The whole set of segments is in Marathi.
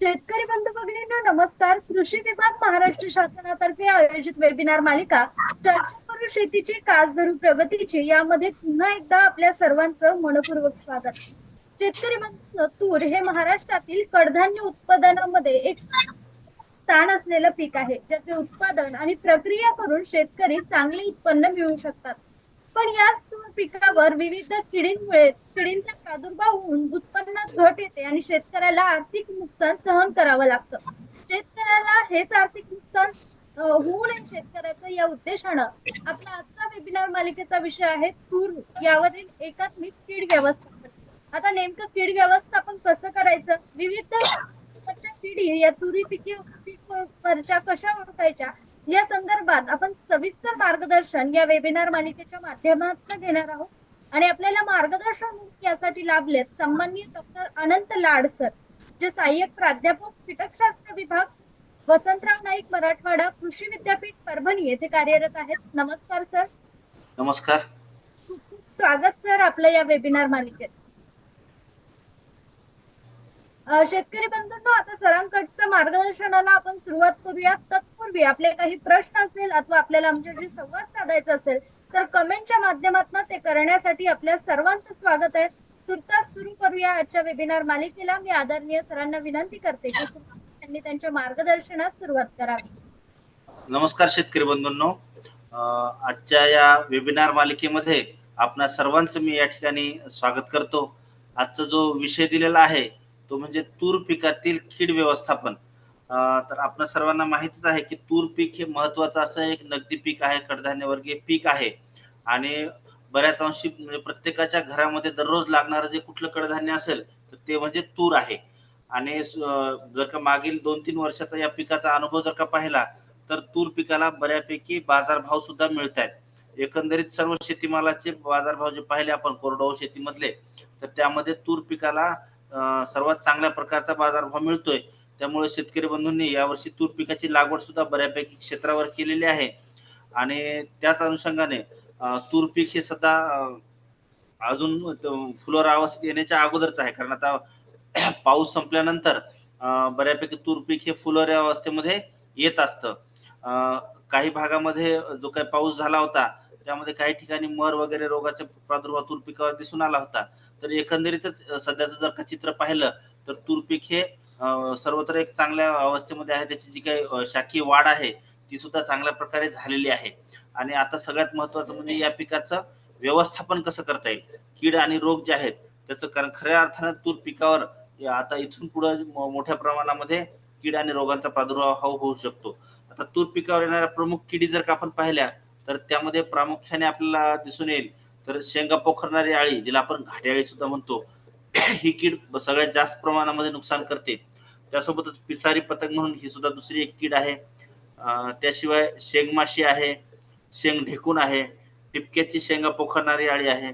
शेतकरी बंधू भगिनींना नमस्कार. कृषी विभाग महाराष्ट्र शासनातर्फे आयोजित वेबिनार मालिका चर्चा करू शेतीची कास धरू प्रगतीची यामध्ये पुन्हा एकदा आपल्या सर्वांचं मनपूर्वक स्वागत. शेतकरी बंधू तूर हे महाराष्ट्रातील कडधान्य उत्पादनामध्ये एक स्थान असलेलं पीक आहे ज्याचे उत्पादन आणि प्रक्रिया करून शेतकरी चांगले उत्पन्न मिळवू शकतात. पण याच तूर पिकावर विविध किडींमुळे किडींचा प्रादुर्भाव होऊन उत्पन्नात घट येते आणि शेतकऱ्याला आर्थिक नुकसान सहन करावं लागतं. शेतकऱ्याला हेच आर्थिक नुकसान होऊ नये शेतकऱ्याचं या उद्देशानं आपला आजचा वेबिनार मालिकेचा विषय आहे तूर यावरील एकात्मिक कीड व्यवस्थापन. आता नेमकं कीड व्यवस्थापन कसं करायचं? विविध किडी या तुरी पिके पीक वरच्या कशा ओळखायच्या? या संदर्भात आपण सविस्तर मार्गदर्शन या वेबिनार मालिकेच्या माध्यमातून घेणार आहोत. आणि आपल्याला मार्गदर्शन यासाठी लाभलेत सन्माननीय डॉक्टर अनंत लाड सर जे सहाय्यक प्राध्यापक कीटकशास्त्र विभाग वसंतराव नाईक मराठवाडा कृषी विद्यापीठ परभणी येथे कार्यरत आहेत. नमस्कार सर नमस्कार. खूप खूप स्वागत सर आपलं या वेबिनार मालिकेत. शेतकरी बंधूंना आता सरांकडच्या मार्गदर्शनाला आपण सुरुवात करूया. तत्पूर्वी आपले काही प्रश्न असेल अथवा आपल्याला आमच्याशी संवाद साधायचा असेल तर कमेंटच्या माध्यमातून ते करण्यासाठी आपल्या सर्वांचं स्वागत आहे. तुर्तास सुरू करूया आजच्या वेबिनार मालिकेला. मी आदरणीय सरांना विनंती करते की त्यांनी त्यांच्या मार्गदर्शनास सुरुवात करावी. नमस्कार शेतकरी बंधूंनो. आजच्या या वेबिनार मालिकेमध्ये आपणा सर्वांचं मी या ठिकाणी स्वागत करतो. आजचा जो विषय दिलेला आहे तो म्हणजे तूर पिकातील कीड व्यवस्थापन. तर आपण सर्वांना माहितीच आहे की तूर पीक हे महत्वाचं असं एक नगदी पीक आहे कडधान्यवर्गीय पीक आहे. आणि बऱ्याच अंशी म्हणजे प्रत्येकाच्या घरामध्ये दररोज लागणारं जे कुठलं कडधान्य असेल तर ते म्हणजे तूर आहे. आणि जर का मागील दोन तीन वर्षाचा या पिकाचा अनुभव जर का पाहिला तर तूर पिकाला बऱ्यापैकी बाजारभाव सुद्धा मिळत आहेत एकंदरीत सर्व शेतीमालाचे बाजारभाव जे पाहिले आपण कोरडवाहू शेतीमधले तर त्यामध्ये तूर पिकाला सर्वात चांगल्या प्रकारचा बाजारभाव मिळतोय. त्यामुळे शेतकरी बंधूंनी यावर्षी तूर पिकाची लागवड सुद्धा बऱ्यापैकी क्षेत्रावर केलेली आहे. आणि त्याच अनुषंगाने तूर पीक हे सध्या अजून त- अवस्थेत येण्याच्या अगोदरच आहे. कारण आता पाऊस संपल्यानंतर बऱ्यापैकी तूर पीक हे फुलोऱ्या अवस्थेमध्ये येत असतं. काही भागामध्ये जो काही पाऊस झाला होता त्यामध्ये काही ठिकाणी मर वगैरे रोगाचा प्रादुर्भाव तूर पिकावर दिसून आला होता. तर एकंदरीतच सध्याचं जर का चित्र पाहिलं तर तूर पीक हे सर्वत्र एक चांगल्या अवस्थेमध्ये आहे. त्याची जी काही शाखीय वाढ आहे ती सुद्धा चांगल्या प्रकारे झालेली आहे. आणि आता सगळ्यात महत्वाचं म्हणजे या पिकाचं व्यवस्थापन कसं करता येईल? कीड आणि रोग जे आहेत त्याचं कारण खऱ्या अर्थानं तूर पिकावर आता इथून पुढे मोठ्या प्रमाणामध्ये कीड आणि रोगांचा प्रादुर्भाव हो, होऊ शकतो. आता तूर पिकावर येणाऱ्या प्रमुख किडी जर का आपण पाहिल्या तर त्यामध्ये प्रामुख्याने आपल्याला दिसून येईल तर शेंगा पोखरणारी आळी जिला आपण घाट्याळी सुद्धा म्हणतो ही कीड सगळ्यात जास्त प्रमाणामध्ये नुकसान करते. त्यासोबतच पिसारी पतंग म्हणून ही सुद्धा दुसरी एक कीड आहे. त्याशिवाय शेंगमाशी आहे शेंग ढेकून आहे टिपक्याची शेंगा पोखरणारी आळी आहे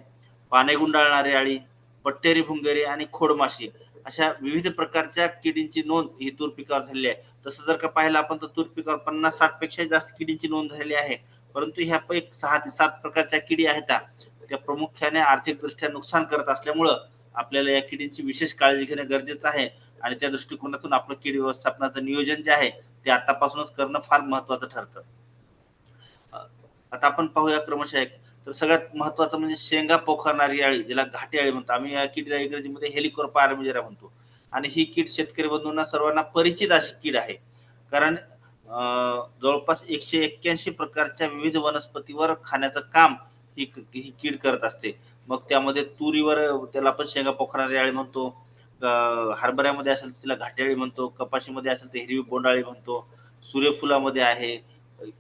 पाने गुंडाळणारी आळी पट्टेरी भुंगेरी आणि खोडमाशी अशा विविध प्रकारच्या किडींची नोंद ही तूर पिकावर झालेली आहे. तसं जर का पाहिलं आपण तर तूर पिकावर पन्नास साठपेक्षा जास्त किडींची नोंद झालेली आहे. परंतु ह्या एक सहा ते सात प्रकारच्या किडी आहेत. त्या प्रामुख्याने आर्थिकदृष्ट्या नुकसान करत असल्यामुळं आपल्याला या किडींची विशेष काळजी घेणं गरजेचं आहे. आणि त्या दृष्टिकोनातून आपलं कीड व्यवस्थापनाचं नियोजन जे आहे ते आतापासूनच करणं फार महत्वाचं ठरतं. आता आपण पाहूया क्रमशः एक. तर सगळ्यात महत्वाचं म्हणजे शेंगा पोखरणारी आळी ज्याला घाटी आळी म्हणतो. आम्ही या किडीला इंग्रजीमध्ये हेलिकोरपा आर्मिजेरा म्हणतो. आणि ही कीड शेतकरी बंधूंना सर्वांना परिचित अशी कीड आहे. कारण जवळपास एकशे एक्क्याऐंशी प्रकारच्या विविध वनस्पतीवर खाण्याचं काम ही ही कीड करत असते. मग त्यामध्ये तुरीवर त्याला आपण शेंगा पोखरणारी आळी म्हणतो हरभऱ्यामध्ये असेल तिला घाट्याळी म्हणतो कपाशीमध्ये असेल तर हिरवी बोंडाळी म्हणतो सूर्यफुलामध्ये आहे.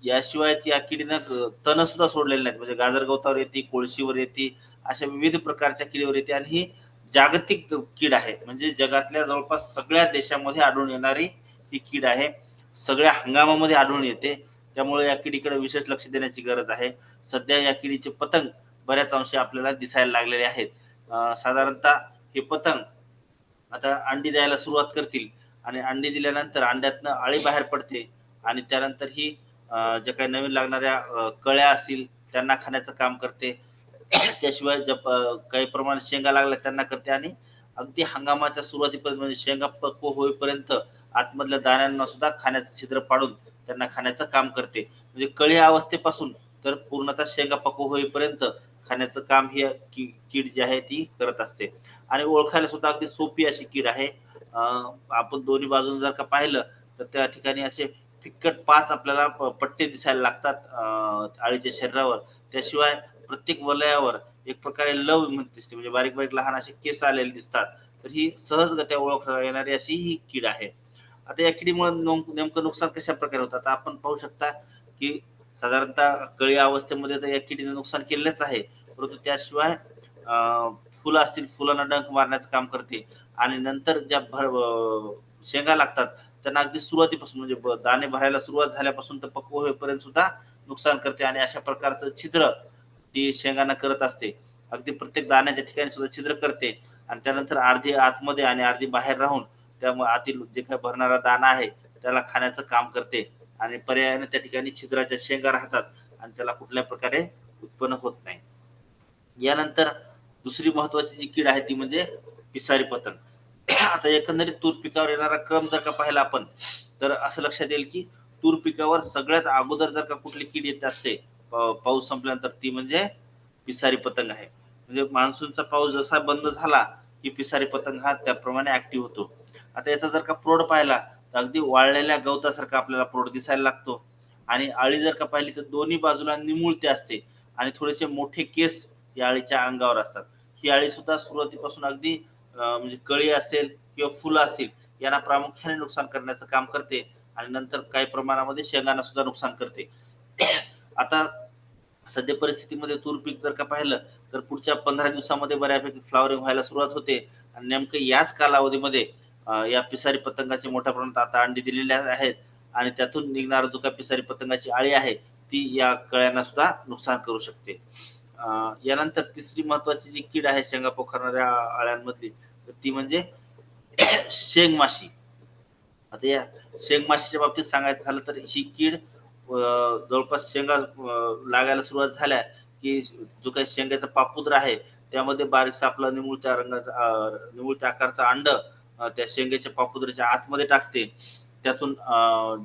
याशिवाय या किडीनं तण सुद्धा सोडलेले नाहीत. म्हणजे गाजर गवतावर येते कोळशीवर येते अशा विविध प्रकारच्या किडीवर येते आणि ही जागतिक कीड आहे. म्हणजे जगातल्या जवळपास सगळ्या देशामध्ये आढळून येणारी ही कीड आहे. सगळ्या हंगामामध्ये आढळून येते. त्यामुळे या किडीकडे विशेष लक्ष देण्याची गरज आहे. सध्या या किडीचे पतंग बऱ्याच अंशी आपल्याला दिसायला लागलेले आहेत. साधारणतः हे पतंग आता अंडी द्यायला सुरुवात करतील आणि अंडी दिल्यानंतर अंड्यातनं आळी बाहेर पडते आणि त्यानंतर ही ज्या काही नवीन लागणाऱ्या कळ्या असतील त्यांना खाण्याचं काम करते. त्याशिवाय ज्या काही प्रमाणात शेंगा लागल्या त्यांना करते आणि अगदी हंगामाच्या सुरुवातीपर्यंत म्हणजे शेंगा पक्व होईपर्यंत आतमधल्या दाण्यांना सुद्धा खाण्याचं छिद्र पाडून त्यांना खाण्याचं काम करते. म्हणजे कळी अवस्थेपासून तर पूर्णतः शेंगा पक्व होईपर्यंत खाण्याचं काम ही की- कीड जी आहे ती करत असते. आणि ओळखायला सुद्धा अगदी सोपी अशी कीड आहे. आपण दोन्ही बाजून जर का पाहिलं तर त्या ठिकाणी असे फिक्कट पाच आपल्याला प- पट्टे दिसायला लागतात आळीच्या शरीरावर. त्याशिवाय प्रत्येक वलयावर एक प्रकारे लव दिसते. म्हणजे बारीक बारीक लहान असे केस आलेले दिसतात. तर ही सहजगत्या ओळखता येणारी अशी ही कीड आहे. आता या किडीमुळे नेमकं नुकसान कशा प्रकारे होतं? आता आपण पाहू शकता की साधारणतः कळी अवस्थेमध्ये तर या किडीने नुकसान केलेलंच आहे. परंतु त्याशिवाय फुलं असतील फुलांना डंक मारण्याचं काम करते. आणि नंतर ज्या भर शेंगा लागतात त्यांना अगदी सुरुवातीपासून म्हणजे ब- दाणे भरायला सुरुवात झाल्यापासून तर पक्व होईपर्यंत सुद्धा नुकसान करते. आणि अशा प्रकारचं छिद्र ती शेंगांना करत असते. अगदी प्रत्येक दाण्याच्या ठिकाणी सुद्धा छिद्र करते. आणि त्यानंतर अर्धी आतमध्ये आणि अर्धी बाहेर राहून त्यामुळे आतील जे काही भरणारा दाणा आहे त्याला खाण्याचं काम करते. आणि पर्यायाने त्या ठिकाणी छिद्राच्या शेंगा राहतात आणि त्याला कुठल्या प्रकारे उत्पन्न होत नाही. यानंतर दुसरी महत्वाची जी कीड आहे ती म्हणजे पिसारी पतंग. आता एकंदरीत तूर पिकावर येणारा क्रम जर का पाहिला आपण तर असं लक्षात येईल की तूर पिकावर सगळ्यात अगोदर जर का कुठली कीड येत असते पाऊस संपल्यानंतर ती म्हणजे पिसारी पतंग आहे. म्हणजे मान्सूनचा पाऊस जसा बंद झाला की पिसारी पतंग हा त्याप्रमाणे ऍक्टिव्ह होतो. आता याचा जर का प्रोड पाहिला अगदी वाळलेल्या गवतासारखा आपल्याला प्रोड दिसायला लागतो. आणि आळी जर का पाहिली तर दोन्ही बाजूला निमुळते असते. आणि थोडेसे मोठे केस या आळीच्या अंगावर असतात. ही आळी सुद्धा सुरुवातीपासून अगदी म्हणजे कळी असेल किंवा फुलं असेल यांना प्रामुख्याने नुकसान करण्याचं काम करते. आणि नंतर काही प्रमाणामध्ये शेंगांना सुद्धा नुकसान करते. आता सध्या परिस्थितीमध्ये तूर पीक जर का पाहिलं तर पुढच्या पंधरा दिवसामध्ये बऱ्यापैकी फ्लावरिंग व्हायला सुरुवात होते. आणि नेमकं याच कालावधीमध्ये या पिसारी पतंगाचे मोठ्या प्रमाणात आता अंडी दिलेल्या आहेत आणि त्यातून निघणारा जो काही पिसारी पतंगाची आळी आहे ती या कळ्यांना सुद्धा नुकसान करू शकते. यानंतर तिसरी महत्वाची जी कीड आहे शेंगा पोखरणाऱ्या आळ्यांमधली तर ती म्हणजे शेंग माशी आता या शेंगमाशीच्या बाबतीत सांगायचं झालं तर ही कीड जवळपास शेंगा लागायला सुरुवात झाल्या की जो काही शेंगाचा पापुद्र आहे त्यामध्ये बारीकसा आपला निमुळत्या रंगाचा निमुळत्या आकारचा अंड त्या शेंगेच्या पापुद्राच्या आतमध्ये टाकते. त्यातून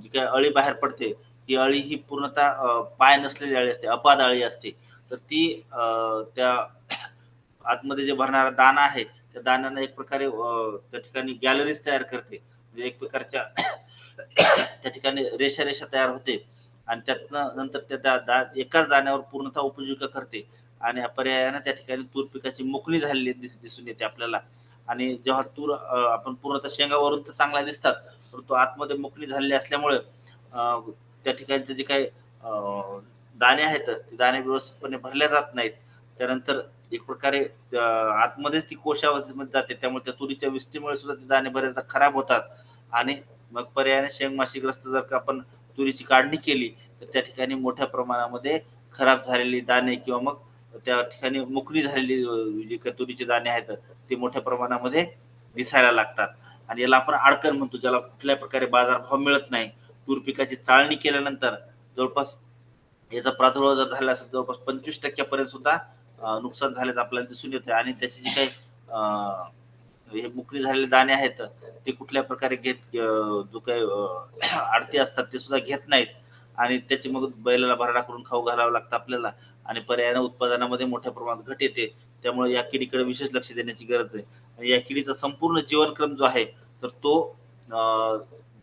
जी काही अळी बाहेर पडते ही अळी ही पूर्णतः पाय नसलेली अळी असते अपाद अळी असते. तर ती त्या आतमध्ये जे भरणारा दाना आहे त्या दाण्यानं एक प्रकारे त्या ठिकाणी गॅलरीज तयार करते. म्हणजे एक प्रकारच्या त्या ठिकाणी रेषा रेषा तयार होते आणि त्यातनं नंतर त्या दा- दा- एकाच दाण्यावर पूर्णतः उपजीविका करते आणि पर्यायानं त्या ठिकाणी तूर पिकाची मोकळी झालेली दिस दिसून येते आपल्याला. आणि जेव्हा तूर आपण पूर्णतः शेंगावरून तर चांगला दिसतात परंतु आतमध्ये मोकळी झालेली असल्यामुळे त्या ठिकाणचे जे काही दाणे आहेत ते दाणे व्यवस्थितपणे भरल्या जात नाहीत. त्यानंतर एक प्रकारे आतमध्येच ती कोशामध्ये जाते त्यामुळे त्या तुरीच्या विष्टीमुळे सुद्धा ते दाणे बऱ्याचदा खराब होतात. आणि मग पर्यायाने शेंगमाशीग्रस्त जर का आपण तुरीची काढणी केली तर त्या ठिकाणी मोठ्या प्रमाणामध्ये खराब झालेली दाणे किंवा मग त्या ठिकाणी मोकळी झालेली जे काही तुरीचे दाणे आहेत ते मोठ्या प्रमाणामध्ये दिसायला लागतात. आणि याला आपण अडकण म्हणतो ज्याला कुठल्या प्रकारे बाजारभाव मिळत नाही. तूर पिकाची चाळणी केल्यानंतर जवळपास याचा प्रादुर्भाव जर झाला असेल जवळपास पंचवीस टक्क्यापर्यंत सुद्धा नुकसान झाल्याचं आपल्याला दिसून येतं आणि त्याची जी काही हे मुकली झालेले दाणे आहेत ते कुठल्या प्रकारे घेत जो काही अं, आडते असतात ते सुद्धा घेत नाहीत. आणि त्याची मग बैलाला भरडा करून खाऊ घालावं लागतं आपल्याला. आणि पर्यायानं उत्पादनामध्ये मोठ्या प्रमाणात घट येते. त्यामुळे या किडीकडे विशेष लक्ष देण्याची गरज आहे. आणि या किडीचा संपूर्ण जीवनक्रम जो आहे तर तो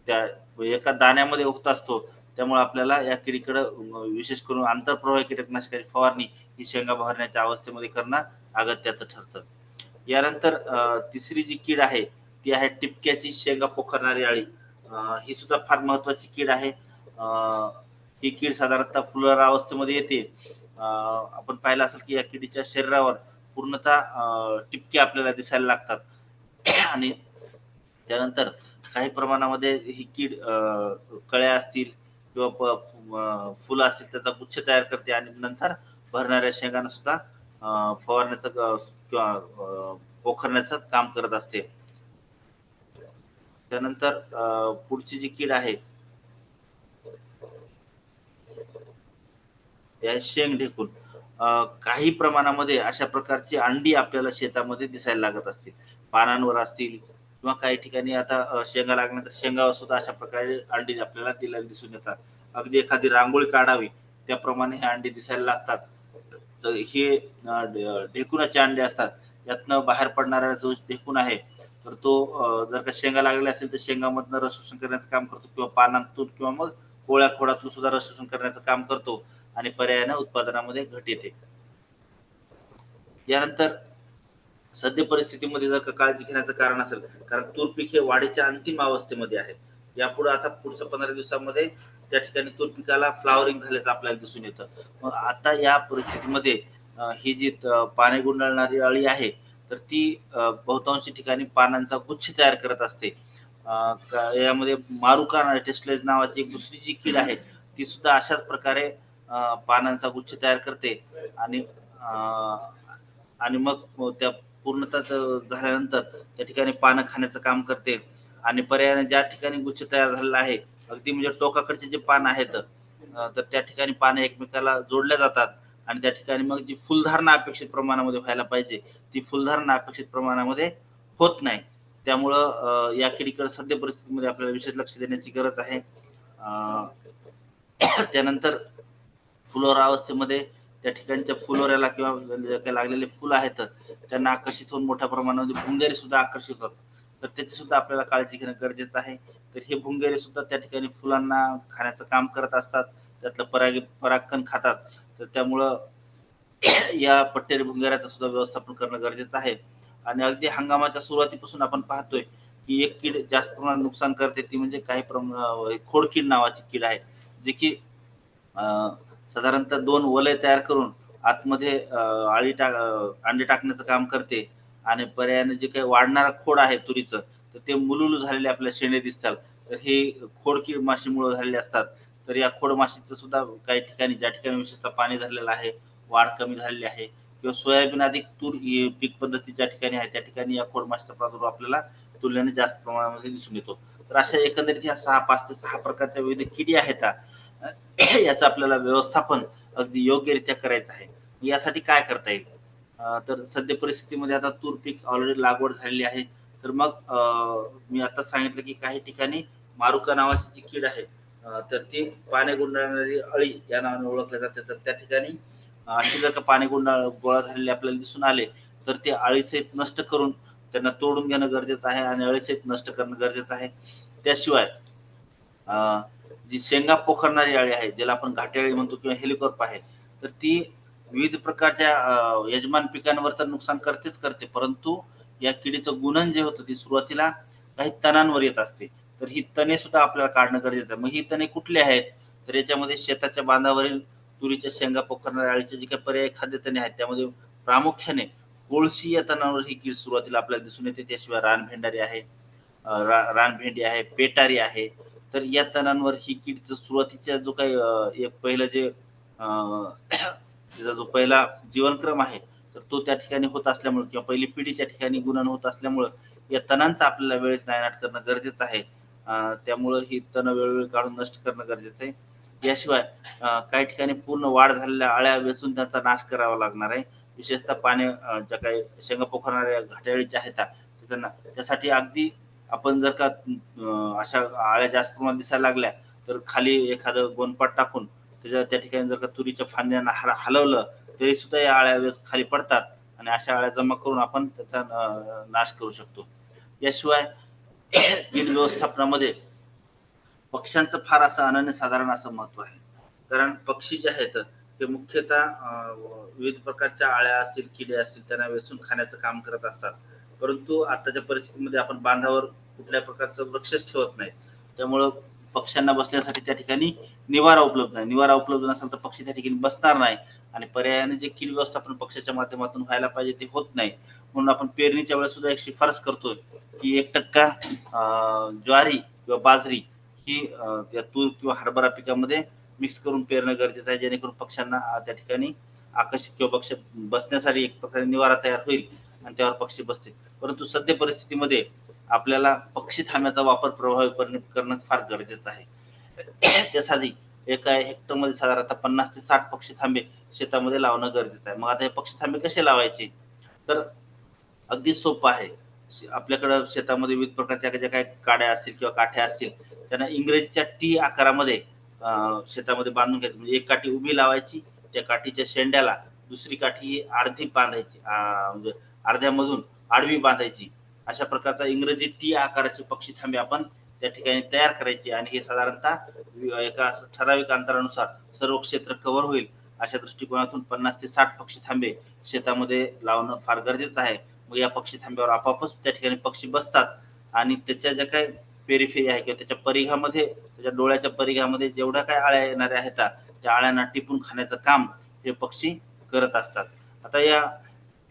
त्या एका दाण्यामध्ये होत असतो. त्यामुळे आपल्याला या किडीकडे विशेष करून आंतरप्रवाह कीटकनाशकाची फवारणी ही शेंगा बहरण्याच्या अवस्थेमध्ये करणं अगत्याचं ठरतं. यानंतर तिसरी जी कीड आहे ती आहे टिपक्याची शेंगा पोखरणारी आळी. ही सुद्धा फार महत्वाची कीड आहे. ही कीड साधारणतः फुलरा अवस्थेमध्ये येते. आपण पाहिलं असेल की या किडीच्या शरीरावर पूर्णतः टिपके आपल्याला दिसायला लागतात. आणि त्यानंतर काही प्रमाणामध्ये ही कीड कळ्या असतील किंवा प- फुलं असतील त्याचा गुच्छ तयार करते आणि नंतर भरणाऱ्या शेंगांना सुद्धा फवारण्याचं किंवा पोखरण्याचं काम करत असते. त्यानंतर पुढची जी कीड आहे या शेंग ढेकून काही प्रमाणामध्ये अशा प्रकारची अंडी आपल्याला शेतामध्ये दिसायला लागत असतील. पानांवर असतील किंवा काही ठिकाणी आता शेंगा लागल्यानंतर शेंगावर सुद्धा अशा प्रकारे अंडी आपल्याला दिलेली दिसून येतात. अगदी एखादी रांगोळी काढावी त्याप्रमाणे हे अंडी दिसायला लागतात. तर हे ढेकुणाचे अंडे असतात. यातनं बाहेर पडणारा जो ढेकून आहे तर तो जर का शेंगा लागलेला असेल तर शेंगामधनं रस शोषण करण्याचं काम करतो किंवा पानांतून किंवा मग कोळ्या खोडातून सुद्धा रस शोषण करण्याचं काम करतो. आणि पर्यायानं उत्पादनामध्ये घट येते. यानंतर सद्य परिस्थितीमध्ये जर का काळजी घेण्याचं कारण असेल कारण तूर पीक हे वाढीच्या अंतिम अवस्थेमध्ये आहे. यापुढे आता पुढच्या पंधरा दिवसामध्ये त्या ठिकाणी तूर पिकाला फ्लावरिंग झाल्याचं आपल्याला दिसून येतं. मग आता या परिस्थितीमध्ये ही जी पाने गुंडाळणारी अळी आहे तर ती बहुतांशी ठिकाणी पानांचा गुच्छ तयार करत असते. का- यामध्ये मारुका टेस्टलेज नावाची एक दुसरी जी कीड आहे ती सुद्धा अशाच प्रकारे पानांचा गुच्छ तयार करते आणि आणि मग त्या पूर्णतः झाल्यानंतर त्या ठिकाणी पानं खाण्याचं काम करते आणि पर्यायाने ज्या ठिकाणी गुच्छ तयार झालेला आहे अगदी म्हणजे टोकाकडचे जे पान आहेत तर त्या ठिकाणी पानं एकमेकाला जोडल्या जातात आणि त्या ठिकाणी मग जी फुलधारणा अपेक्षित प्रमाणामध्ये व्हायला पाहिजे ती फुलधारणा अपेक्षित प्रमाणामध्ये होत नाही. त्यामुळं या किडीकडे सध्या परिस्थितीमध्ये आपल्याला विशेष लक्ष देण्याची गरज आहे. त्यानंतर फुलोरा अवस्थेमध्ये त्या ठिकाणच्या फुलोऱ्याला किंवा काही लागलेले फुलं आहेत त्यांना आकर्षित होऊन मोठ्या प्रमाणामध्ये भुंगेरे सुद्धा आकर्षित होतात. तर त्याची सुद्धा आपल्याला काळजी घेणं गरजेचं आहे. तर हे भुंगेरे सुद्धा त्या ठिकाणी फुलांना खाण्याचं काम करत असतात. त्यातलं परागी परागकण खातात. तर त्यामुळं या पट्टेरी भुंगेऱ्याचं सुद्धा व्यवस्थापन करणं गरजेचं आहे. आणि अगदी हंगामाच्या सुरुवातीपासून आपण पाहतोय की एक कीड जास्त प्रमाणात नुकसान करते ती म्हणजे काही प्रमाण खोडकीड नावाची कीड आहे जे की अं, साधारणतः दोन वलय तयार करून आतमध्ये अळी आळी टाक अंडे टाकण्याचं काम करते. आणि पर्यायाने जे काही वाढणारा खोड आहे तुरीचं तर ते मुलुलू झालेले आपल्या शेणे दिसतात. तर हे खोडकीड माशीमुळे झालेले असतात. तर या खोड माशीचं सुद्धा काही ठिकाणी ज्या ठिकाणी विशेषतः पाणी धरलेलं आहे वाढ कमी झालेली आहे किंवा सोयाबीन अधिक तूर पीक पद्धती ज्या ठिकाणी आहे त्या ठिकाणी या खोड माशीचा प्रादुर्भाव आपल्याला तुलनेने जास्त प्रमाणामध्ये दिसून येतो. तर अशा एकंदरीत ह्या सहा पाच ते सहा प्रकारच्या विविध किडी आहेत याचं आपल्याला व्यवस्थापन अगदी योग्यरित्या करायचं आहे. यासाठी काय करता येईल? तर सध्या परिस्थितीमध्ये आता तूर पीक ऑलरेडी लागवड झालेली आहे. तर मग मी आता सांगितलं की काही ठिकाणी मारुका नावाची जी कीड आहे तर ती पाने गुंडाळणारी अळी या नावाने ओळखल्या जाते. तर त्या ठिकाणी अशी जर का पाने गुंडाळ गोळा झालेले आपल्याला दिसून आले तर ते अळीसहित नष्ट करून त्यांना तोडून घेणं गरजेचं आहे आणि अळीसहित नष्ट करणं गरजेचं आहे. त्याशिवाय जी शेंगा पोखरणारी अळी आहे ज्याला आपण घाटेळी म्हणतो किंवा हेलिकॉर्प आहे तर ती विविध प्रकारच्या यजमान पिकांवर तर नुकसान करतेच करते परंतु या किडीचं गुणन जे होतं ती सुरुवातीला काही तणांवर येत असते. तर ही तणे सुद्धा आपल्याला काढणं गरजेचं आहे. मग ही तणे कुठले आहेत? तर याच्यामध्ये शेताच्या बांधावरील तुरीच्या शेंगा पोखरणाऱ्या अळीचे जे काही पर्यायी खाद्यतणे आहेत त्यामध्ये प्रामुख्याने कोळशी या तणावर ही कीड सुरुवातीला आपल्याला दिसून येते. त्याशिवाय रानभेंडारी आहे रा- रानभेंडी आहे पेटारी आहे तर या तणांवर ही किडचं सुरुवातीच्या जो काही एक पहिलं जे तिचा त्याचा जो पहिला जीवनक्रम आहे तर तो त्या ठिकाणी होत असल्यामुळे किंवा पहिली पिढी त्या ठिकाणी गुणन होत असल्यामुळं या तणांचा आपल्याला वेळेस नायनाट करणं गरजेचं आहे. त्यामुळं ही तण वेळोवेळी काढून नष्ट करणं गरजेचं आहे. याशिवाय काही ठिकाणी पूर्ण वाढ झालेल्या अळ्या वेचून त्यांचा नाश करावा लागणार आहे. विशेषतः पाने ज्या काही शेंगा पोखरणाऱ्या घाटेळीच्या आहेत त्यांना त्यासाठी अगदी आपण जर का अशा आळ्या जास्त प्रमाणात दिसायला लागल्या तर खाली एखादं गोंदपाट टाकून त्याच्या त्या ठिकाणी जर का तुरीच्या फांद्यांना हल- हलवलं तरी सुद्धा या आळ्या वेळेस खाली पडतात आणि अशा आळ्या जमा करून आपण त्याचा नाश करू शकतो. याशिवाय कीड व्यवस्थापनामध्ये पक्ष्यांचं फार असं अनन्यसाधारण असं महत्त्व आहे. कारण पक्षी जे आहेत ते मुख्यतः विविध प्रकारच्या आळ्या असतील किडे असतील त्यांना वेचून खाण्याचं काम करत असतात. परंतु आताच्या परिस्थितीमध्ये आपण बांधावर कुठल्याही प्रकारचं वृक्षच ठेवत नाही त्यामुळं पक्ष्यांना बसण्यासाठी त्या ठिकाणी निवारा उपलब्ध नाही निवारा उपलब्ध नसेल तर पक्षी त्या ठिकाणी बसणार नाही. आणि पर्यायाने जे कीड व्यवस्थापन पक्षाच्या माध्यमातून व्हायला पाहिजे ते होत नाही. म्हणून आपण पेरणीच्या वेळेस सुद्धा एक शिफारस करतोय की एक टक्का ज्वारी किंवा बाजरी ही त्या तूर किंवा हरभरा पिकामध्ये मिक्स करून पेरणं गरजेचं आहे जेणेकरून पक्ष्यांना त्या ठिकाणी आकर्षित किंवा पक्ष बसण्यासाठी एक प्रकारे निवारा तयार होईल आणि त्यावर पक्षी बसतील. परंतु सध्या परिस्थितीमध्ये आपल्याला पक्षी थांब्याचा वापर प्रभावीपणे करणं फार गरजेचं आहे. त्यासाठी एका हेक्टरमध्ये साधारणतः पन्नास ते साठ पक्षी थांबे शेतामध्ये लावणं गरजेचं आहे. मग आता हे पक्षी थांबे कसे लावायचे? तर अगदी सोपं आहे. शे- आपल्याकडं शेतामध्ये विविध प्रकारच्या ज्या काही काड्या असतील किंवा काठ्या असतील त्यांना इंग्रजीच्या टी आकारामध्ये शेतामध्ये बांधून घ्यायचं. म्हणजे एक काठी उभी लावायची त्या काठीच्या शेंड्याला दुसरी काठी ही अर्धी बांधायची म्हणजे अर्ध्यामधून आडवी बांधायची. अशा प्रकारचा इंग्रजी टी आकाराचे पक्षी थांबे आपण. त्या ठिकाणी तयार करायचे आणि हे साधारणतः एका ठराविक अंतरानुसार सर्व क्षेत्र कव्हर होईल. अशा दृष्टिकोनातून पन्नास ते साठ पक्षी थांबे. शेतामध्ये लावणं फार गरजेचं आहे. मग या पक्षी थांब्यावर आपोआपच त्या ठिकाणी पक्षी बसतात. आणि त्याच्या ज्या काही पेरिफेरी आहे किंवा त्याच्या परिघामध्ये त्याच्या डोळ्याच्या परिघामध्ये जेवढ्या काही आळ्या येणाऱ्या आहेत त्या आळ्यांना टिपून खाण्याचं काम हे पक्षी करत असतात. आता या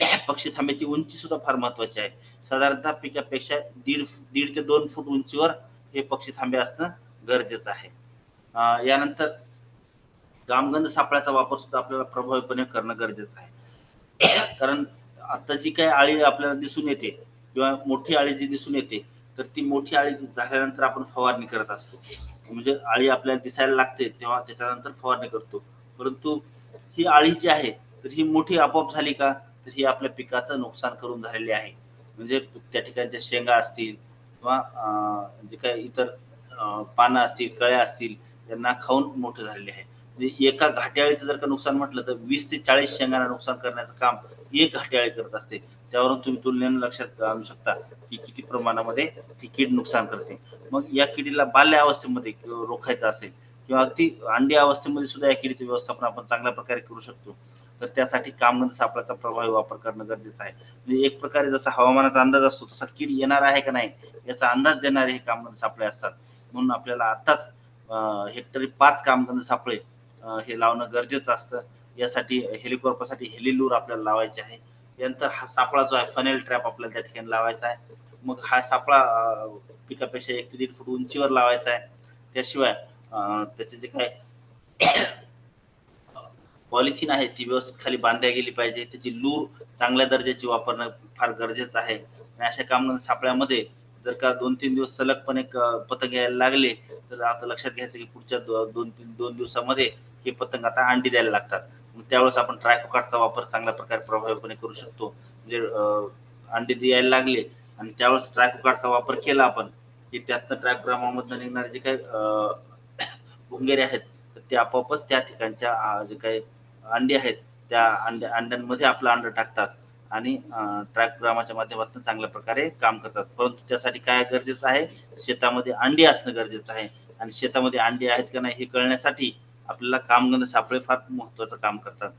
पक्षी थांब्याची उंची सुद्धा फार महत्वाची आहे. साधारणतः पिकापेक्षा दीड दीड ते दोन फूट उंचीवर हे पक्षी थांबे असणं गरजेचं आहे. यानंतर गामगंध सापळ्याचा वापर सुद्धा आपल्याला प्रभावीपणे करणं गरजेचं आहे. कारण आता जी काही आळी आपल्याला दिसून येते किंवा मोठी आळी जी दिसून येते तर ती मोठी आळी झाल्यानंतर आपण फवारणी करत असतो. म्हणजे आळी आपल्याला दिसायला लागते तेव्हा त्याच्यानंतर फवारणी करतो. परंतु ही आळी जी आहे तर ही मोठी आपोआप झाली का? तर ही आपल्या पिकाचं नुकसान करून झालेली आहे. म्हणजे त्या ठिकाणच्या शेंगा असतील किंवा जे काही इतर पानं असतील कळ्या असतील त्यांना खाऊन मोठं झालेले आहे. म्हणजे एका घाट्याळीचं जर का नुकसान म्हटलं तर वीस ते चाळीस शेंगांना नुकसान करण्याचं काम एक घाट्याळी करत असते. त्यावरून तुम्ही तुलनेनं लक्षात आणू शकता की किती प्रमाणामध्ये ती कीड नुकसान करते. मग या किडीला बाल्य अवस्थेमध्ये रोखायचं असेल किंवा अगदी अंडी अवस्थेमध्ये सुद्धा या किडीचं व्यवस्थापन आपण चांगल्या प्रकारे करू शकतो. तर त्यासाठी कामगंध सापळाचा प्रभावी वापर करणं गरजेचं आहे. म्हणजे एक प्रकारे जसा हवामानाचा अंदाज असतो तसा कीड येणार आहे का नाही याचा अंदाज देणारे हे कामगंध सापळे असतात. म्हणून आपल्याला आताच हेक्टरी पाच कामगंध सापळे हे लावणं गरजेचं असतं. यासाठी हेलिकॉप्टरसाठी हेलिलूर आपल्याला लावायचे आहे. यानंतर हा सापळा जो आहे फनेल ट्रॅप आपल्याला त्या ठिकाणी लावायचा आहे. मग हा सापळा पिकापेक्षा एक ते दीड फूट उंचीवर लावायचा आहे. त्याशिवाय त्याचे जे काय पॉलिथिन आहे ती व्यवस्थित खाली बांधल्या गेली पाहिजे. त्याची लूर चांगल्या दर्जाची वापरणं फार गरजेचं आहे. आणि अशा कामगार सापळ्यामध्ये जर का दोन तीन दिवस सलगपणे पतंग यायला लागले तर आता लक्षात घ्यायचं की पुढच्या दोन तीन दोन दिवसामध्ये हे पतंग आता अंडी द्यायला लागतात. मग त्यावेळेस आपण ट्रायकोकार्डचा वापर चांगल्या प्रकारे प्रभावीपणे करू शकतो. म्हणजे अंडी द्यायला लागले आणि त्यावेळेस ट्रायकोकार्डचा वापर केला आपण की त्यातनं ट्रायकोग्रामामधनं निघणारे जे काही भुंगेरे आहेत तर ते आपोआपच त्या ठिकाणच्या जे काही अंडी आहेत त्या अंड्या अंड्यांमध्ये आपलं अंड टाकतात आणि ट्रॅकग्रामाच्या माध्यमातून चांगल्या प्रकारे काम करतात. परंतु त्यासाठी काय गरजेचं आहे? शेतामध्ये अंडी असणं गरजेचं आहे. आणि शेतामध्ये अंडी आहेत का नाही हे कळण्यासाठी आपल्याला कामगंध सापळे फार महत्वाचं काम करतात.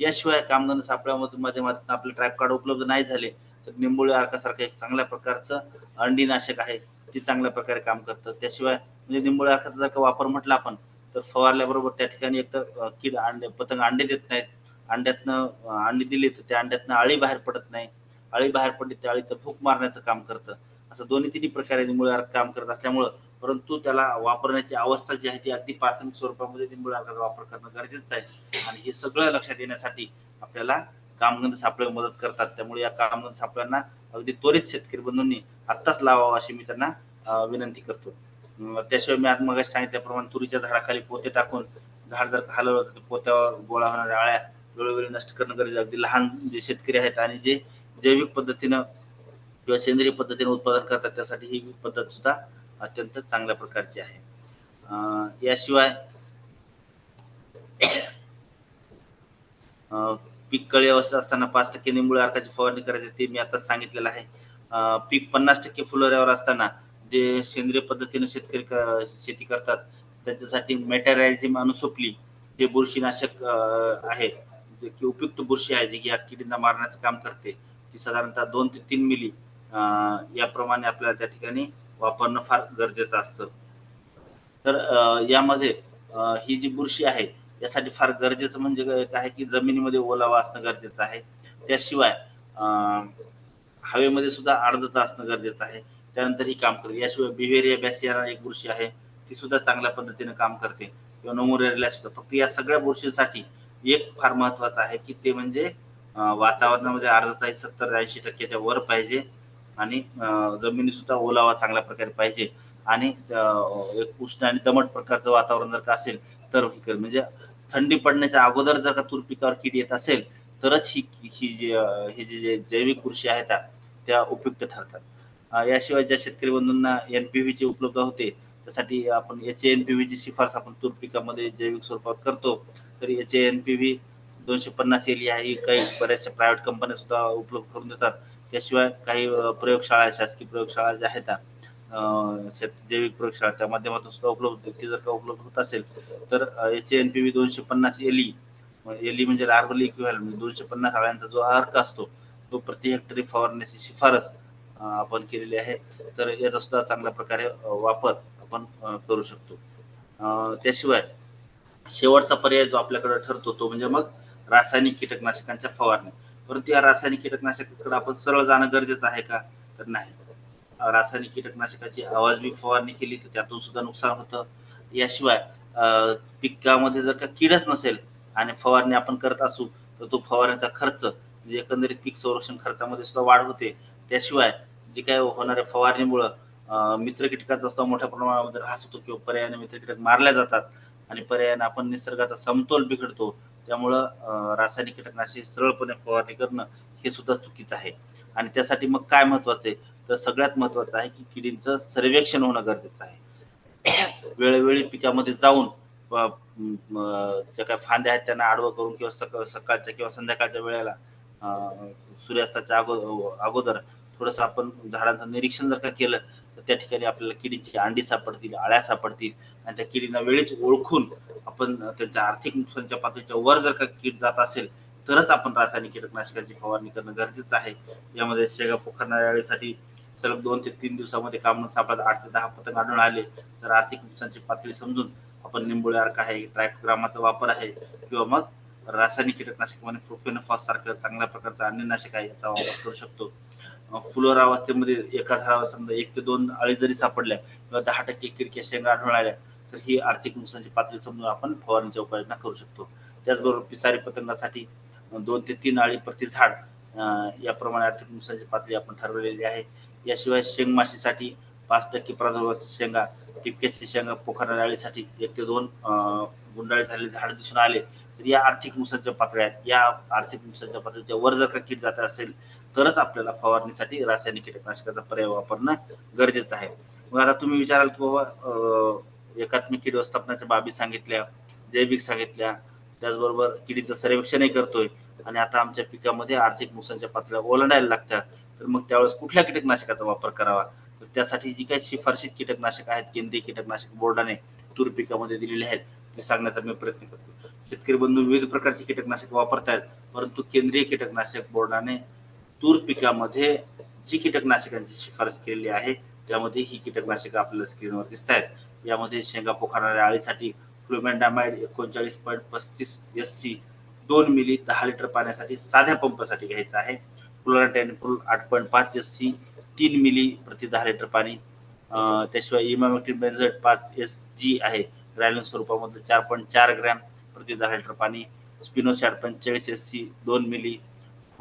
याशिवाय कामगंध सापळ्यामधून माध्यमातून आपले ट्रॅक कार्ड उपलब्ध नाही झाले तर निंबोळी अर्कासारखं एक चांगल्या प्रकारचं अंडीनाशक आहे ती चांगल्या प्रकारे काम करतं. त्याशिवाय म्हणजे निंबोळी अर्काचा जर का वापर म्हटला आपण तर फवारल्याबरोबर त्या ठिकाणी एक तर कीड अंडे पतंग अंडे देत नाहीत. अंड्यातनं अंडी दिली तर त्या अंड्यातनं आळी बाहेर पडत नाही. आळी बाहेर पडली त्या आळीचं भूक मारण्याचं काम करतं. असं दोन्ही तिन्ही प्रकारे निंबोळी काम करत असल्यामुळं परंतु त्याला वापरण्याची अवस्था जी आहे ती अगदी प्राथमिक स्वरूपामध्ये निंबोळी वापर करणं गरजेचं आहे. आणि हे सगळं लक्षात येण्यासाठी आपल्याला कामगंध सापळे मदत करतात. त्यामुळे या कामगंध सापळ्यांना अगदी त्वरित शेतकरी बंधूंनी आत्ताच लावावं अशी मी त्यांना विनंती करतो. त्याशिवाय मी आज मग सांगितल्याप्रमाणे तुरीच्या झाडाखाली पोते टाकून झाड जर का हलवलं तर पोत्यावर गोळा होणाऱ्या आळ्या वेळोवेळी नष्ट करणं गरजेचं अगदी लहान जे शेतकरी आहेत आणि जे जैविक पद्धतीनं किंवा सेंद्रिय पद्धतीने उत्पादन करतात त्यासाठी ही पद्धत सुद्धा अत्यंत चांगल्या प्रकारची आहे. याशिवाय पीक कळी अवस्था असताना पाच टक्के निंबुळ अर्काची फवारणी करायची ते मी आताच सांगितलेलं आहे. पीक पन्नास टक्के फुलोऱ्यावर असताना जे सेंद्रिय पद्धतीने शेतकरी क- शेती करतात त्याच्यासाठी मेटॅरायझिम अनुसोपली हे बुरशीनाशक आहे. जे की उपयुक्त बुरशी आहे जे की या किडींना मारण्याचं काम करते. ती साधारणतः दोन ते तीन मिली याप्रमाणे आपल्याला त्या ठिकाणी वापरणं फार गरजेचं असतं. तर यामध्ये ही जी बुरशी आहे यासाठी फार गरजेचं म्हणजे काय आहे की जमिनीमध्ये ओलावा असणं गरजेचं आहे. त्याशिवाय हवेमध्ये सुद्धा आर्द्रता असणं गरजेचं आहे. त्यानंतर ही काम करते. याशिवाय बिहेरिया बॅसियाना एक बुरशी आहे ती सुद्धा चांगल्या पद्धतीने काम करते. किंवा नोमोरेरिया सुद्धा. फक्त या सगळ्या बुरशींसाठी एक फार महत्वाचं आहे की ते म्हणजे वातावरणामध्ये आर्द्रता ही सत्तर ऐंशी टक्क्याच्या वर पाहिजे आणि जमिनी सुद्धा ओलावा चांगल्या प्रकारे पाहिजे आणि एक उष्ण आणि दमट प्रकारचं वातावरण जर का असेल तर ही म्हणजे थंडी पडण्याच्या अगोदर जर का तूर पिकावर कीड येत असेल तरच ही ही जी हे जे जैविक कृषी आहेत त्या- त्या उपयुक्त ठरतात. याशिवाय ज्या शेतकरी बंधूंना एनपीव्ही ची उपलब्ध होते त्यासाठी आपण याचे पी व्हीची शिफारस आपण तूर पिकामध्ये जैविक स्वरूपात करतो. तर याचे एनपीव्ही दोनशे पन्नास एल आहे काही बऱ्याचशा प्रायव्हेट कंपन्या सुद्धा उपलब्ध करून देतात. त्याशिवाय काही प्रयोगशाळा शासकीय प्रयोगशाळा ज्या आहेत शेत जैविक प्रयोगशाळा त्या माध्यमातून सुद्धा उपलब्ध ती जर का उपलब्ध होत असेल तर याचे एनपीव्ही दोनशे पन्नास एली एली म्हणजे लार्वल इक्विव्हॅल म्हणजे दोनशे पन्नास आळ्यांचा जो अर्क असतो तो प्रति हेक्टरी फवारण्याची शिफारस आपण केलेली आहे तर याचा सुद्धा चांगल्या प्रकारे वापर आपण करू शकतो. त्याशिवाय शेवटचा पर्याय जो आपल्याकडे ठरतो तो म्हणजे मग रासायनिक कीटकनाशकांच्या फवारणी परंतु या रासायनिक कीटकनाशकाकडे आपण सरळ जाणं गरजेचं आहे का? तर नाही. रासायनिक कीटकनाशकाची आवाजवी फवारणी केली तर त्यातून सुद्धा नुकसान होतं. याशिवाय पिकामध्ये जर का किडच नसेल आणि फवारणी आपण करत असू तर तो फवारण्याचा खर्च म्हणजे एकंदरीत पीक संरक्षण खर्चामध्ये सुद्धा वाढ होते. त्याशिवाय जे काय होणाऱ्या फवारणीमुळं मित्र कीटकाचा असतो मोठ्या प्रमाणामध्ये ऱ्हास होतो किंवा पर्यायाने मित्र कीटक मारल्या जातात आणि पर्यायाने आपण निसर्गाचा समतोल बिघडतो त्यामुळं रासायनिक कीटकनाशक सरळपणे फवारणी करणं हे सुद्धा चुकीचं आहे. आणि त्यासाठी मग काय महत्वाचं आहे? तर सगळ्यात महत्वाचं आहे की किडींचं सर्वेक्षण होणं गरजेचं आहे. वेळोवेळी पिकामध्ये जाऊन ज्या काय फांद्या आहेत त्यांना आडवं करून किंवा सकाळ सकाळच्या किंवा संध्याकाळच्या वेळेला सूर्यास्ताच्या अगो अगोदर थोडंसं आपण झाडांचं निरीक्षण जर का केलं तर त्या ठिकाणी आपल्याला किडीची अंडी सापडतील आळ्या सापडतील आणि त्या किडींना वेळीच ओळखून आपण त्यांच्या आर्थिक नुकसानच्या पातळीच्या वर जर का कीड जात असेल तरच आपण रासायनिक कीटकनाशकाची फवारणी करणं गरजेचं आहे. यामध्ये शेगा पोखरणाऱ्या सलग दोन ते तीन दिवसामध्ये काम सापडत आठ ते दहा पतंग आढळून आले तर आर्थिक नुकसानची पातळी समजून आपण निंबोळी अर्क आहे ट्रायकोग्रामाचा वापर आहे किंवा मग रासायनिक कीटकनाशक म्हणजे प्रोफेनोफॉस सारखं चांगल्या प्रकारचं अन्ननाशक आहे याचा वापर करू शकतो. फुलोर अवस्थेमध्ये एका झाडावर समजा एक ते दोन अळी जरी सापडल्या किंवा दहा टक्के किडक्या शेंगा आढळून आल्या तर ही आर्थिक नुकसानची पातळी समजून आपण फवारणीच्या उपाययोजना करू शकतो. त्याचबरोबर पिसारी पतंगासाठी दोन ते तीन अळी प्रति झाड याप्रमाणे आर्थिक नुकसानची पातळी आपण ठरवलेली आहे. याशिवाय शेंगमाशीसाठी पाच टक्के प्रादुर्भाव शेंगा टिपक्याची शेंगा पोखरणाऱ्या आळीसाठी एक ते दोन गुंडाळी झालेले झाड दिसून आले. तर या आर्थिक नुकसानच्या पातळ्या आहेत. या आर्थिक नुकसानच्या पातळीच्या वर जर का कीड जात असेल तरच आपल्याला फवारणीसाठी रासायनिक कीटकनाशकाचा पर्याय वापरणं गरजेचं आहे. मग आता तुम्ही विचाराल की बाबा एकात्मिक कीड व्यवस्थापनाच्या बाबी सांगितल्या जैविक सांगितल्या त्याचबरोबर किडीचं सर्वेक्षणही करतोय आणि आता आमच्या पिकामध्ये आर्थिक नुकसानच्या पातळ्या ओलांडायला लागतात तर मग त्यावेळेस कुठल्या कीटकनाशकाचा वापर करावा? तर त्यासाठी जी काही शिफारशीत कीटकनाशक आहेत केंद्रीय कीटकनाशक बोर्डाने तूर पिकामध्ये दिलेले आहेत ते सांगण्याचा मी प्रयत्न करतो. शेतकरी बंधू विविध प्रकारची कीटकनाशक वापरतात परंतु केंद्रीय कीटकनाशक बोर्डाने तूर पिकामध्ये जी कीटकनाशकांची शिफारस केलेली आहे त्यामध्ये ही कीटकनाशक आपल्याला स्क्रीनवर दिसत आहेत. यामध्ये शेंगा पोखरणाऱ्या आळीसाठी फ्लुमेंडामाइड एकोणचाळीस पॉईंट पस्तीस एस सी दोन मिली दहा लिटर पाण्यासाठी साध्या पंपासाठी घ्यायचं आहे. क्लोराटेनप्रोल आठ पॉईंट पाच एस सी तीन मिली प्रति दहा लिटर पाणी. त्याशिवाय इमामेक्टिन बेन्झोएट पाच एस जी आहे. ग्रॅन्युल स्वरूपामध्ये चार पॉईंट चार ग्रॅम प्रति दहा लिटर पाणी. स्पिनोसॅट पंचेचाळीस एस सी दोन मिली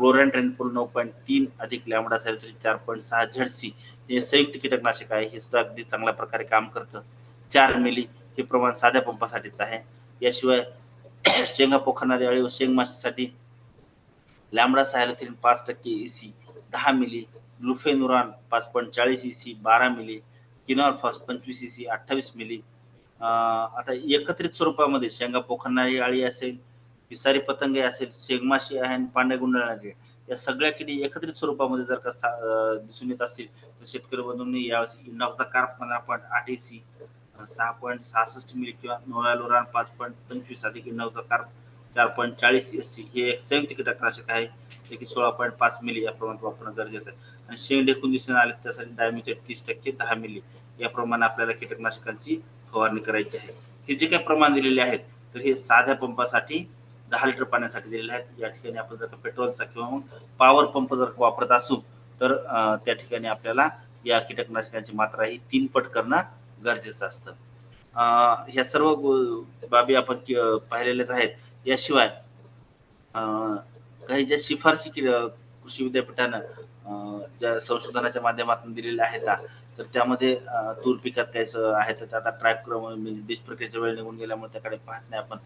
फ्लोरॅन्ट्रेनपोल नऊ पॉईंट तीन अधिक लॅमडा सॅलिट्री चार पॉईंट सहा झडसी हे संयुक्त कीटकनाशक आहे. हे सुद्धा अगदी चांगल्या प्रकारे काम करतं. चार मिली हे प्रमाण साध्या पंपासाठीच आहे. याशिवाय शेंगा पोखरणारी अळी व शेंग माशीसाठी लॅमडा सायलोथिन पाच टक्के इसी दहा मिली लुफेनुरान पाच पॉईंट चाळीस इसी बारा मिली किनॉरफॉस पंचवीस इसी अठ्ठावीस मिली. आता एकत्रित स्वरूपामध्ये शेंगा पोखरणारी अळी असेल विसारी पतंगे असेल शेगमाशी आहे आणि पांढरे गुंडाळणारी या सगळ्या किडी एकत्रित स्वरूपामध्ये जर का सा- दिसून येत असतील तर शेतकरी बंधूंनी यावेळेस इंडॉकचा कार पंधरा पॉईंट आठ एसी सहा पॉईंट सहासष्ट मिली किंवा नोव्हॅलोरान पाच पॉईंट पंचवीस अधिक इंडॉकचा कार चार पॉईंट चाळीस एस सी हे एक संयुक्त कीटकनाशक आहे जे की सोळा पॉईंट पाच मिली या प्रमाणात वापरणं गरजेचं आहे. आणि शेंग ढेकून दिसून आले त्यासाठी डायमीचे तीस टक्के दहा मिली याप्रमाणे आपल्याला कीटकनाशकांची फवारणी करायची आहे. हे जे काही प्रमाण दिलेले आहेत तर हे साध्या पंपासाठी दहा लिटर पाण्यासाठी दिलेले आहेत. या ठिकाणी आपण जर का पेट्रोलचा किंवा मग पॉवर पंप जर वापरत असू तर त्या ठिकाणी आपल्याला या कीटकनाशकांची मात्रा ही तीन पट करणं गरजेचं असतं. ह्या सर्व गो- बाबी आपण कि- पाहिलेल्याच आहेत. याशिवाय काही ज्या शिफारशी कि- कृषी विद्यापीठानं ज्या संशोधनाच्या माध्यमातून दिलेल्या आहेत तर त्यामध्ये तूर पिकात काय आहेत आहे तर आता ट्रॅक म्हणजे बीज प्रक्रियेचा वेळ निघून गेल्यामुळे त्याकडे पाहत नाही आपण.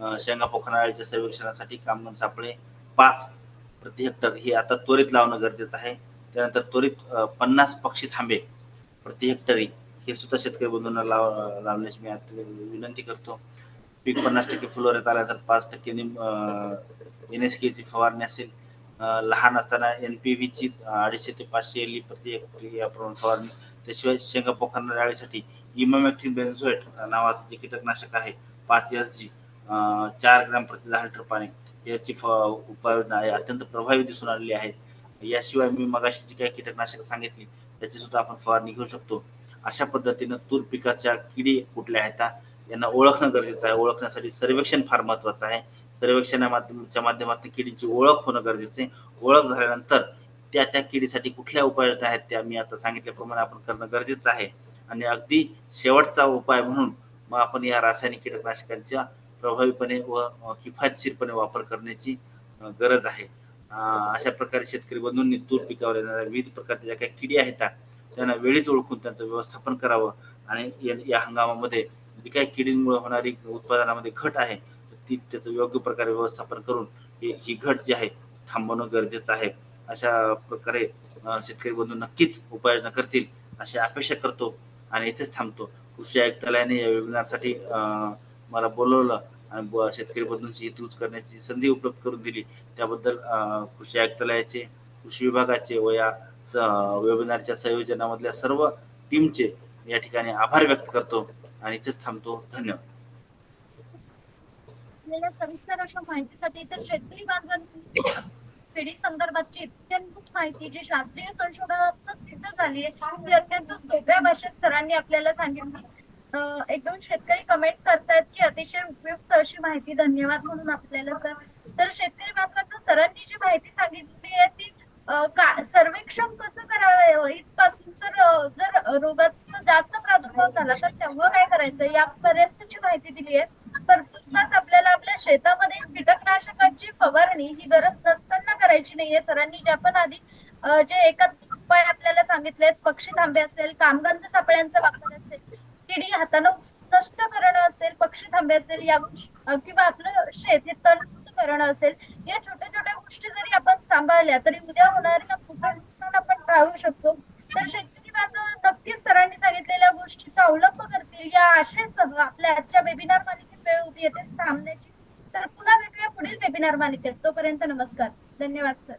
शेंगा पोखरणाऱ्याच्या सर्वेक्षणासाठी कामगार सापळे पाच प्रति हेक्टर हे आता त्वरित लावणं गरजेचं आहे. त्यानंतर त्वरित पन्नास पक्षी थांबे प्रति हेक्टरी हे सुद्धा शेतकरी बंधूंना लाव लावण्याची मी आता विनंती करतो. पीक पन्नास टक्के फुलोवर येत आल्या तर पाच टक्के एन एस केची फवारणी असेल. लहान असताना एन पी व्हीची अडीचशे ते पाचशे एल प्रति हेक्टरी याप्रमाणे फवारणी. त्याशिवाय शेंगा पोखरणाऱ्या अळीसाठी इमामॅक्टिन बेन्झोएट नावाचं जे कीटकनाशक आहे पाच एस जी चार ग्रॅम प्रति दहा लिटर पाणी याची फ उपाययोजना आहे अत्यंत प्रभावी दिसून आलेली आहे. याशिवाय मी मगाशी जी काही कीटकनाशक सांगितली त्याची सुद्धा आपण फवारणी घेऊ शकतो. अशा पद्धतीनं तूर पिकाच्या किडी कुठल्या आहेत यांना ओळखणं गरजेचं आहे. ओळखण्यासाठी सर्वेक्षण फार महत्वाचं आहे. सर्वेक्षणा माध्यमाच्या माध्यमातून किडीची ओळख होणं गरजेचं आहे. ओळख झाल्यानंतर त्या त्या किडीसाठी कुठल्या उपाययोजना आहेत त्या मी आता सांगितल्याप्रमाणे आपण करणं गरजेचं आहे. आणि अगदी शेवटचा उपाय म्हणून मग आपण या रासायनिक कीटकनाशकांच्या प्रभावीपणे व किफायतशीरपणे वापर करण्याची गरज आहे. अशा प्रकारे शेतकरी बंधूंनी तूर पिकावर येणाऱ्या विविध प्रकारच्या ज्या काही किडी आहेत त्या त्यांना वेळीच ओळखून त्यांचं व्यवस्थापन करावं आणि या- हंगामामध्ये जी काही किडींमुळे होणारी उत्पादनामध्ये घट आहे तर ती त्याचं योग्य प्रकारे व्यवस्थापन करून ही ही घट जी आहे थांबवणं गरजेचं आहे. अशा प्रकारे शेतकरी बंधू नक्कीच उपाययोजना करतील अशी अपेक्षा करतो आणि इथेच थांबतो. कृषी आयुक्तालयाने या वेबिनारसाठी मला बोलवलं. शेतकरी बंधूंची हितगुज करण्याची संधी उपलब्ध करून दिली. त्याबद्दल कृषी आयुक्तालयाचे कृषी विभागाचे व या वेबिनारच्या संयोजनामधल्या सर्व टीमचे या ठिकाणी आभार व्यक्त करतो आणि इथेच थांबतो. धन्यवाद. आपल्याला सविस्तर अशा माहितीसाठी तर शेतकरी बांधवांनी पिढी संदर्भातची इत्यंभूत माहिती जी शास्त्रीय संशोधनात सिद्ध झाली आहे ती अत्यंत सोप्या भाषेत सरांनी आपल्याला सांगितली. एक दोन शेतकरी कमेंट करतायत की अतिशय उपयुक्त अशी माहिती धन्यवाद म्हणून आपल्याला सर तर शेतकरी बांधवांना सरांनी जी माहिती सांगितली आहे ती सर्वेक्षण कसं करावं? इथपासून तर जर रोगाचा जास्त प्रादुर्भाव झाला तर तेव्हा काय करायचं? यापर्यंतची माहिती दिली आहे. तर तुर्तास आपल्याला आपल्या शेतामध्ये कीटकनाशकांची फवारणी ही गरज नसताना करायची नाहीये. सरांनी ज्या पण आधी जे एकाच उपाय आपल्याला सांगितले आहेत पक्षी थांबे असेल कामगंध सापळ्यांचा वापर असेल किडी हाताने नष्ट करणं असेल पक्षी थांबे असेल या किंवा आपलं शेत हे तणमुक्त करणं असेल या छोट्या छोट्या गोष्टी जरी आपण सांभाळल्या तरी उद्या होणाऱ्या नुकसान आपण टाळू शकतो. तर शेतकरी बांधव नक्कीच सरांनी सांगितलेल्या गोष्टीचा अवलंब करतील. या आशेसह आपल्या आजच्या वेबिनार मालिकेत वेळ होती येथे थांबण्याची. तर पुन्हा भेटूया पुढील वेबिनार मालिकेत. तोपर्यंत नमस्कार. धन्यवाद सर.